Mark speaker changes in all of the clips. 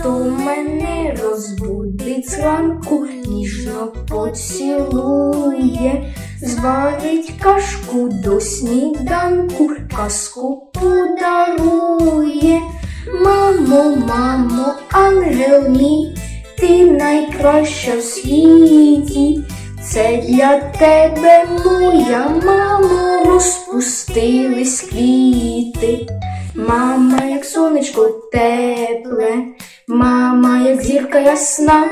Speaker 1: хто мене розбудить зранку, ніжно поцілує, зварить кашку до сніданку, казку подарує. Мамо, мамо, ангел мій, ти найкраща в світі. Це для тебе, моя мамо, розпустились квіти. Мама, як сонечко тепле, мама, як зірка ясна.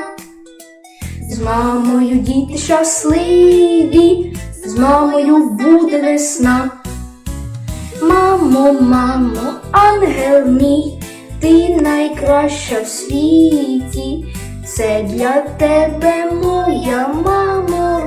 Speaker 1: З мамою діти щасливі, з мамою буде весна. Мамо, мамо, ангел мій, ти найкраща в світі. Це для тебе, моя мамо,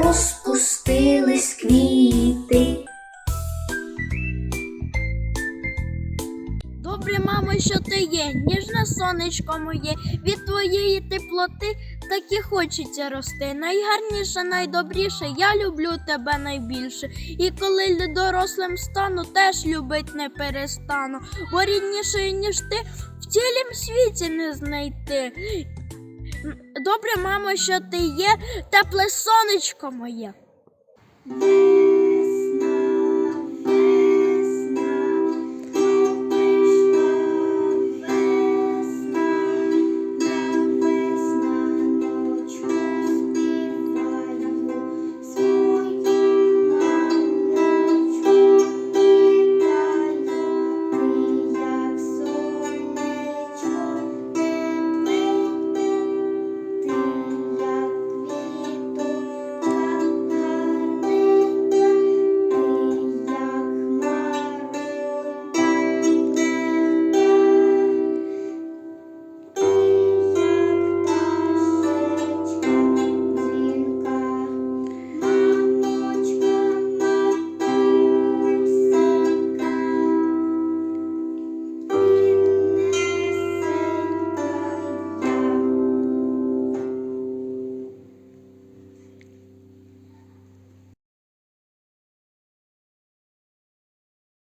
Speaker 2: Добре, мамо, що ти є, ніжне сонечко моє, від твоєї теплоти так і хочеться рости. Найгарніше, найдобріше, я люблю тебе найбільше. І коли дорослим стану, теж любить не перестану. Бо ріднішої, ніж ти, в цілім світі не знайти. Добре, мамо, що ти є, тепле сонечко моє.